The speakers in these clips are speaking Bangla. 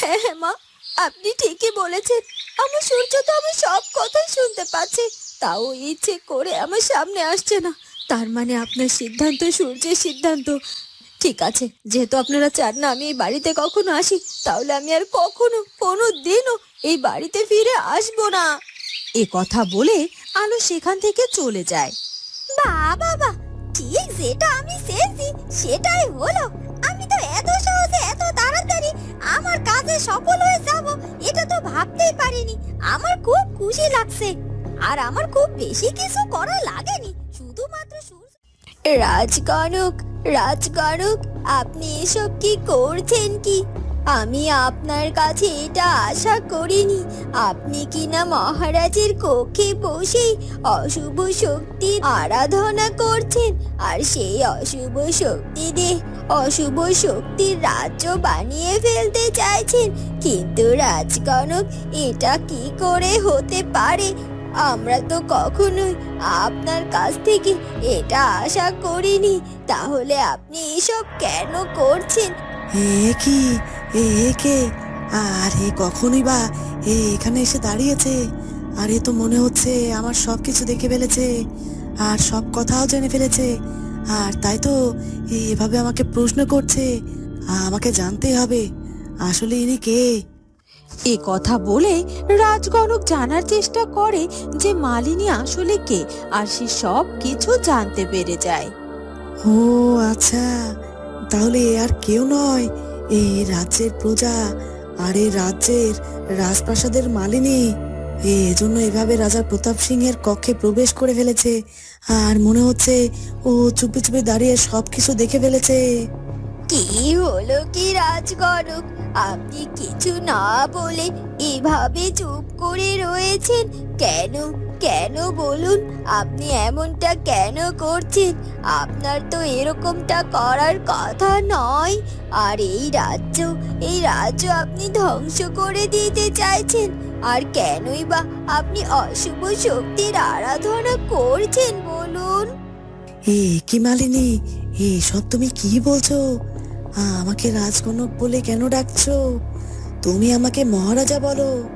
হ্যাঁ মা, আপনি ঠিকই বলেছেন। আমার সূর্য তো আমার সব কথাই শুনতে পাচ্ছে। তাও ইচ্ছে করে আমার সামনে আসছে না। তার মানে আপনার সিদ্ধান্ত সূর্যের সিদ্ধান্ত। ঠিক আছে, যেহেতু আপনারা চান না আমি এই বাড়িতে কখনো আসি, তাহলে আমি আর কখনো, কোনো দিনও এই বাড়িতে ফিরে আসব না। এ কথা বলে আলো সেখান থেকে চলে যায়। বাবা বাবা ঠিক যেটা আমি চেয়েছি সেটাই হলো। আমার কাজে সফল হয়ে যাব, এটা তো ভাবতেই পারিনি। আমার খুব খুশি লাগছে। আর আমার খুব বেশি কিছু করা লাগেনি, শুধুমাত্র রাজগণক রাজকনক, আপনি এসব কি করছেন কি? আমি আপনার কাছে এটা আশা করিনি। আপনি কি না মহারাজের কক্ষে বসে অশুভ শক্তির আরাধনা করছেন? আর সেই অশুভ শক্তি দিয়ে অশুভ শক্তির রাজ্য বানিয়ে ফেলতে চাইছেন। কিন্তু রাজকনক এটা কি করে হতে পারে? আমরা তো কখনোই আপনার কাছ থেকে এটা আশা করিনি। তাহলে আপনি এসব কেন করছেন? এ এ কে? আর এ কখনই বা এ এখানে এসে দাঁড়িয়েছে। আর এ তো মনে হচ্ছে আমার সব কিছু দেখে ফেলেছে। আর সব কথাও জেনে ফেলেছে। আর তাই তো এভাবে আমাকে প্রশ্ন করছে। আমাকে জানতে হবে আসলে ইনি কে? এ কথা বলে রাজগণক জানার চেষ্টা করে যে মালিনী আসলে কে আর সে সব কিছু জানতে পেরে যায়। ও আচ্ছা। তাহলে আর কেউ নয়। এই রাজ্যের প্রজা আর এই রাজ্যের রাজপ্রাসাদের মালিনী। এজন্য এভাবে রাজা প্রতাপ সিংহের কক্ষে প্রবেশ করে ফেলেছে। আর মনে হচ্ছে ও চুপি চুপি দাঁড়িয়ে সবকিছু দেখে ফেলেছে। কি হলো কি রাজগণক? আপনি কিছু না বলে এভাবে চুপ করে রয়েছেন কেন? কেন বলুন? আপনি এমনটা কেন করছেন? আপনার তো এরকমটা করার কথা নয়। আর এই রাজ্য এই রাজ্য আপনি ধ্বংস করে দিতে চাইছেন। আর কেনই বা আপনি অশুভ শক্তির আরাধনা করছেন বলুন? এ, কি মালিনী? এসব তুমি কি বলছো? আমাকে রাজকনক বলে কেন ডাকছো? তুমি আমাকে মহারাজা বলো।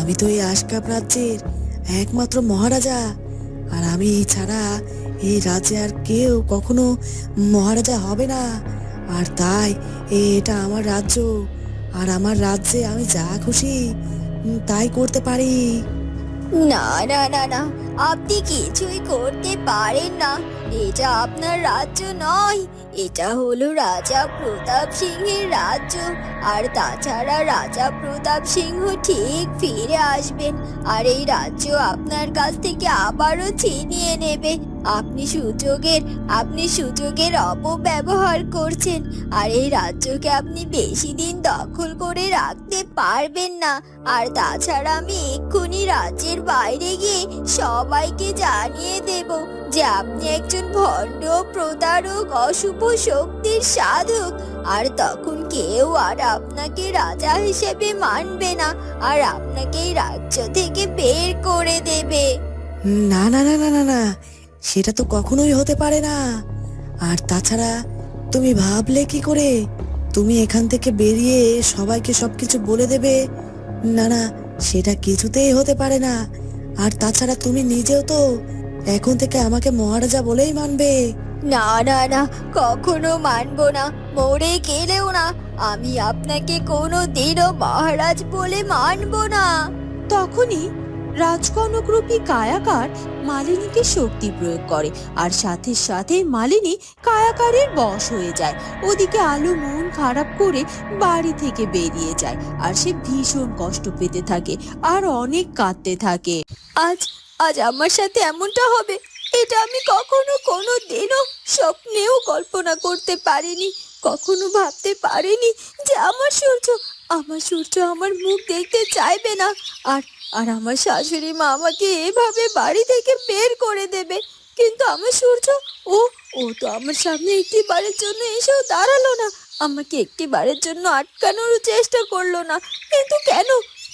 আমি তো এই আশকাপ রাজ্যের একমাত্র মহারাজা। আর আমি ছাড়া এই রাজ্যে আর কেউ কখনো মহারাজা হবে না। আর তাই এটা আমার রাজ্য। আর আমার রাজ্যে আমি যা খুশি তাই করতে পারি। না না না না, আপনি কিছুই করতে পারেন না। এটা আপনার রাজ্য নয়। এটা হলো রাজা প্রতাপ সিংহের রাজ্য। আর তাছাড়া রাজা প্রতাপ সিংহ ঠিক ফিরে আসবেন। আর এই রাজ্য আপনার কাছ থেকে আবারও ছিনিয়ে নেবে। আপনি সুযোগের আপনি সুযোগের অপব্যবহার করছেন আর এই রাজ্যকে আপনি বেশি দিন দখল করে রাখতে পারবেন না। আর তাছাড়া আমি এক্ষুনি রাজ্যের বাইরে গিয়ে সবাইকে জানিয়ে দেব যে আপনি একজন ভণ্ড, প্রতারক, অশুভ শক্তির সাধক। আর তখন কেউ আর আপনাকে রাজা হিসেবে মানবে না আর আপনাকে রাজ্য থেকে বের করে দেবে। না না না না না না। সেটা তো কখনোই হতে পারে না। আর তাছাড়া তুমি ভাবলে কি করে? তুমি এখান থেকে বেরিয়ে সবাইকে সবকিছু বলে দেবে? না না সেটা কিছুতেই হতে পারে না। আর তাছাড়া তুমি নিজেও তো এখন থেকে আমাকে মহারাজা বলেই মানবে। না না না কখনো মানবো না মরে গেলেও না। আমি আপনাকে কোনো দিনও মহারাজ বলে মানবো না। তখনই রাজকনকরূপী কায়াকার মালিনীকে শক্তি প্রয়োগ করে, আর সাথে সাথে মালিনী কায়াকারের বশ হয়ে যায়। ওদিকে আলু মন খারাপ করে বাড়ি থেকে বেরিয়ে যায়, আর সে ভীষণ কষ্ট পেতে থাকে, আর অনেক কাঁদতে থাকে। আজ আজ আমার সাথে এমনটা হবে, এটা আমি কখনো কোনো দিনও স্বপ্নেও কল্পনা করতে পারিনি, কখনো ভাবতে পারিনি যে আমার সূর্য আমার সূর্য আমার মুখ দেখতে চাইবে না, আর আর আমার শাশুড়ি মা আমাকে এভাবে বাড়ি থেকে বের করে দেবে। কিন্তু আমার সূর্য, ও ও তো আমার সামনে একটি বারের জন্য এসেও দাঁড়াল না। আমাকে একটি বারের জন্য আটকানোর চেষ্টা করল না। কিন্তু কেন?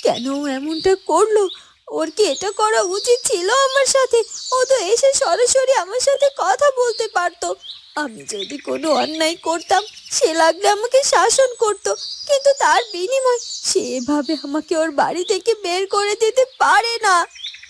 কেন এমনটা করল? ওর কি এটা করা উচিত ছিল আমার সাথে? ও তো এসে সরাসরি আমার সাথে কথা বলতে পারতো। আমি যদি কোনো অন্যায় করতাম, সে লাগলে আমাকে শাসন করত। কিন্তু তার বিনিময় সে এভাবে আমাকে ওর বাড়ি থেকে বের করে দিতে পারে না।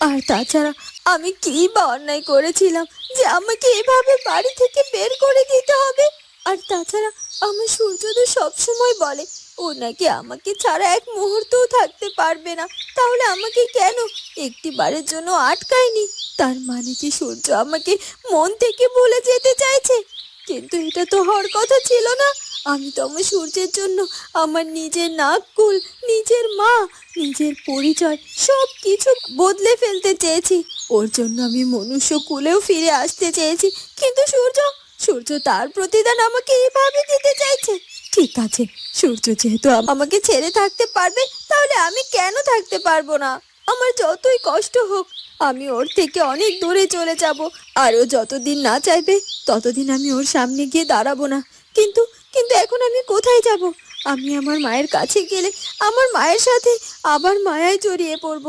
আর তাছাড়া আমি কি বা অন্যায় করেছিলাম যে আমাকে এভাবে বাড়ি থেকে বের করে দিতে হবে? আর তাছাড়া আমার সূর্য তো সবসময় বলে ও নাকি আমাকে ছাড়া এক মুহূর্তও থাকতে পারবে না। তাহলে আমাকে কেন? একটি বারের জন্য আটকায়নি। তার মানে কি সূর্য আমাকে মন থেকে ভুলে যেতে চাইছে? কিন্তু এটা তো হওয়ার কথা ছিল না। আমি তো আমার সূর্যের জন্য আমার নিজের নাককুল, নিজের মা, নিজের পরিচয় সব কিছু বদলে ফেলতে চেয়েছি। ওর জন্য আমি মনুষ্য কুলেও ফিরে আসতে চেয়েছি। কিন্তু সূর্য সূর্য তার প্রতিদান আমাকে এভাবে দিতে চাইছে। ঠিক আছে, সূর্য যেহেতু আমাকে ছেড়ে থাকতে পারবে, তাহলে আমি কেন থাকতে পারব না? আমার যতই কষ্ট হোক, আমি ওর থেকে অনেক দূরে চলে যাব। আর ও যতদিন না চাইবে, ততদিন আমি ওর সামনে গিয়ে দাঁড়াবো না। কিন্তু কিন্তু এখন আমি কোথায় যাব? আমি আমার মায়ের কাছে গেলে আমার মায়ের সাথে আবার মায়ায় জড়িয়ে পড়ব।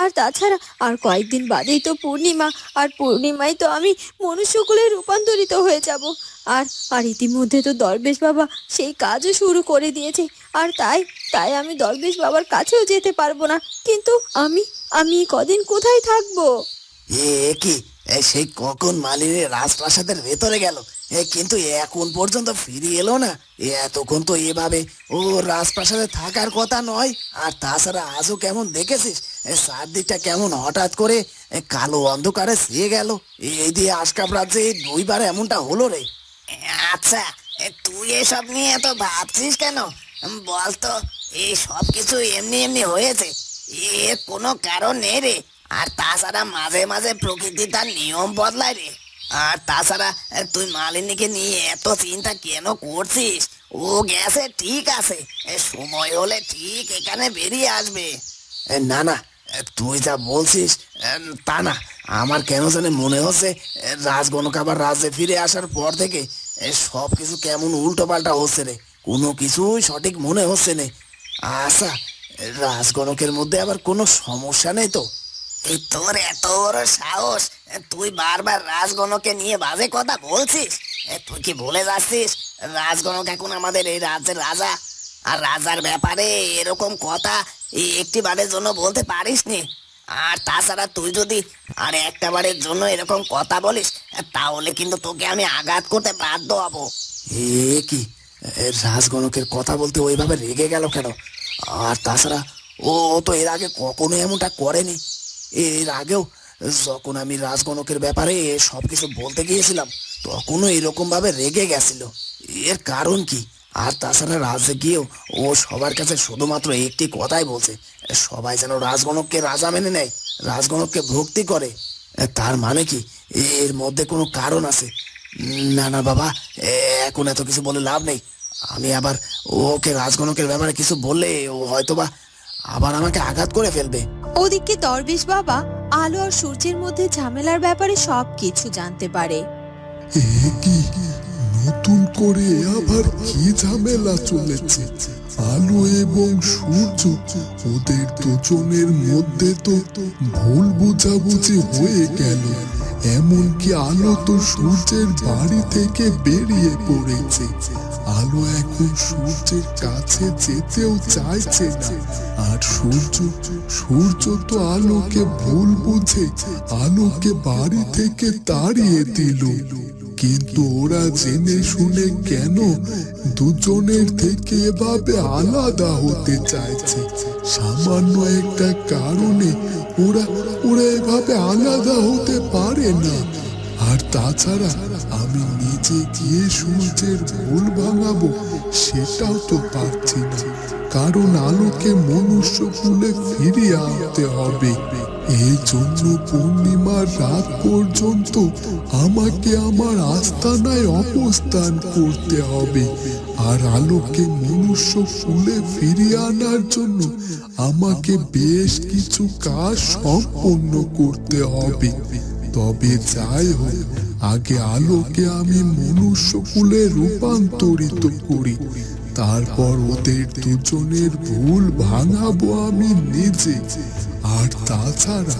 আর তাছাড়া আর কয়েকদিন বাদেই তো পূর্ণিমা, আর পূর্ণিমায় তো আমি মনুষ্যকুলে রূপান্তরিত হয়ে যাব। আর আর ইতিমধ্যে তো দরবেশ বাবা সেই কাজও শুরু করে দিয়েছে। আর তাই তাই আমি দরবেশ বাবার কাছেও যেতে পারব না। কিন্তু আমি আমি কদিন কোথায় থাকব? এ কি? সেই কখন মালিনী রাজপ্রাসাদের ভেতরে গেল? কিন্তু এখন পর্যন্ত ফিরে এলো না। এতক্ষণ তো এভাবে ও রাজপ্রাসাদে থাকার কথা নয়। আর তাছাড়া আজও কেমন দেখেছিস? চারদিকটা কেমন হঠাৎ করে কালো অন্ধকারে সেয়ে গেল। এই দিয়ে আশকাপ রাজ্যে দুইবার এমনটা হলো রে। আচ্ছা তুই এসব নিয়ে এত ভাবছিস কেন? বলতো এই সব কিছু এমনি এমনি হয়েছে। এর কোনো কারণ নেই রে। আর তাছাড়া মাঝে মাঝে প্রকৃতি তার নিয়ম বদলায় রে। আর তাছাড়া, তুই মালিনীকে নিয়ে এত চিন্তা কেন করছিস? ও গেছে, ঠিক আছে। সময় হলে ঠিক এখানে বেরিয়ে আসবে। না না তুই যা বলছিস তা না। আমার কেন জানি মনে হচ্ছে রাজগণক আবার রাজ্যে ফিরে আসার পর থেকে সব কিছু কেমন উল্টো পাল্টা হচ্ছে রে। কোনো কিছুই সঠিক মনে হচ্ছে না। আচ্ছা রাজগণকের মধ্যে আবার কোনো সমস্যা নেই তো? এই তোর এত বড় সাহস, তুই বারবার রাজগণকে নিয়ে বাজে কথা বলছিস? তুই কি ভুলে যাচ্ছিস? রাজগণক এখন আমাদের এই রাজ্যের রাজা। আর রাজার ব্যাপারে এরকম কথা একটি বারের জন্য বলতে পারিস নি আর তাছাড়া তুই যদি আর একটা বারের জন্য এরকম কথা বলিস, তাহলে কিন্তু তোকে আমি আঘাত করতে বাধ্য হব। এ, কি? রাজগণকের কথা বলতে ওইভাবে রেগে গেল কেন? আর তাছাড়া ও তো এর আগে কখনো এমনটা করেনি। এর আগেও যখন আমি রাজগণকের ব্যাপারে সবকিছু বলতে গিয়েছিলাম, তখনও এরকম ভাবে রেগে গেছিল। এর কারণ কি? আর তাছাড়া রাজ্যে গিয়েও ও সবার কাছে শুধুমাত্র একটি কথাই বলছে, সবাই যেন রাজগণককে রাজা মেনে নেয়, রাজগণককে ভক্তি করে। তার মানে কি? এর মধ্যে কোনো কারণ আছে? না না, বাবা, এখন এত কিছু বলে লাভ নেই। আমি আবার ওকে রাজগণকের ব্যাপারে কিছু বললে ও হয়তোবা আবার আমাকে আঘাত করে ফেলবে। ওদিকে দরবেশ বাবা আলো আর সূর্যের মধ্যে ঝামেলার ব্যাপারে সব কিছু জানতে পারে। এ কি? নতুন করে আবার কি ঝামেলা চলেছে? আলো এবং সূর্য ওদের দুজনের মধ্যে তো ভুল বুঝাবুঝি হয়ে গেল। এমনকি আলো তো সূর্যের বাড়ি থেকে বেরিয়ে পড়েছে। আলো এখন সূর্যের কাছে যেতেও চাইছে না। আর সূর্য সূর্য তো আলোকে ভুল বুঝে, আলোকে বাড়ি থেকে তাড়িয়ে দিল। কিন্তু ওরা জেনে শুনে কেন দুজনের থেকে এভাবে আলাদা হতে চাইছে? সামান্য একটা কারণে ওরা ওরা এভাবে আলাদা হতে পারে না। আর তাছাড়া নিজে গিয়ে সূর্যের ভুল ভাঙাবো, সেটাও তো পারছি না। কারণ আলোকে মনুষ্য কুলে ফিরিয়ে আনতে হবে। এই জন্য পূর্ণিমার রাত পর্যন্ত আমাকে আমার আস্তানায় অবস্থান করতে হবে। আর আলোকে মনুষ্য ফুলে ফিরিয়ে আনার জন্য আমাকে বেশ কিছু কাজ সম্পন্ন করতে হবে। তবে যাই হোক, আগে আলোকে আমি মনুষ্য কুলে রূপান্তরিত করি। তারপর ওদের দুজনের ভুল ভাঙাবো আমি নিজে। আর তাছাড়া,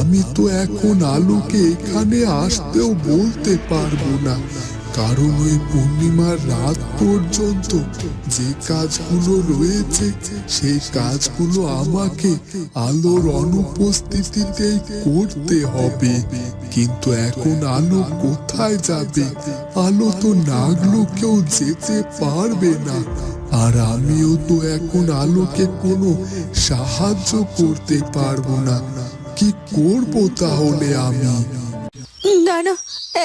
আমি তো এখন আলোকে এখানে আসতেও বলতে পারব না। কারণ ওই পূর্ণিমার রাত পর্যন্ত যে কাজগুলো রয়েছে, সেই কাজগুলো আমাকে আলোর অনুপস্থিতিতেই করতে হবে। কিন্তু এখন আলো কোথায় যাবে? আলো তো নাগলো, কেউ যেতে পারবে না। আর আমিও তো এখন আলোকে কোনো সাহায্য করতে পারব না। কি করব তাহলে আমি? না না,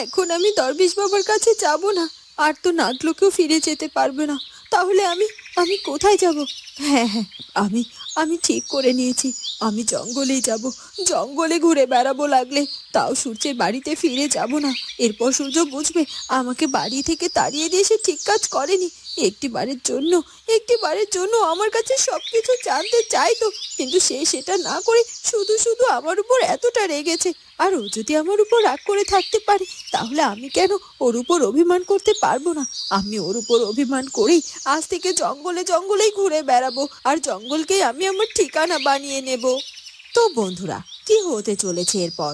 এখন আমি দরবেশ বাবার কাছে যাব না। আর তো নাগলোকেও ফিরে যেতে পারবে না। তাহলে আমি আমি কোথায় যাব? হ্যাঁ হ্যাঁ আমি আমি ঠিক করে নিয়েছি। আমি জঙ্গলেই যাব। জঙ্গলে ঘুরে বেড়াবো লাগলে। তাও সূর্যের বাড়িতে ফিরে যাব না। এরপর সূর্য বুঝবে, আমাকে বাড়ি থেকে তাড়িয়ে দিয়ে সে ঠিক কাজ করেনি। একটি বারের জন্য, একটি বারের জন্য আমার কাছে সব কিছু জানতে চাইতো, কিন্তু সে সেটা না করে শুধু শুধু আমার উপর এতটা রেগেছে। আর ও যদি আমার উপর রাগ করে থাকতে পারে, তাহলে আমি কেন ওর উপর অভিমান করতে পারব না? আমি ওর উপর অভিমান করেই আজ থেকে জঙ্গলে জঙ্গলেই ঘুরে বেড়াবো, আর জঙ্গলকেই আমি আমার ঠিকানা বানিয়ে নেব। তো বন্ধুরা, কি হতে চলেছে এরপর?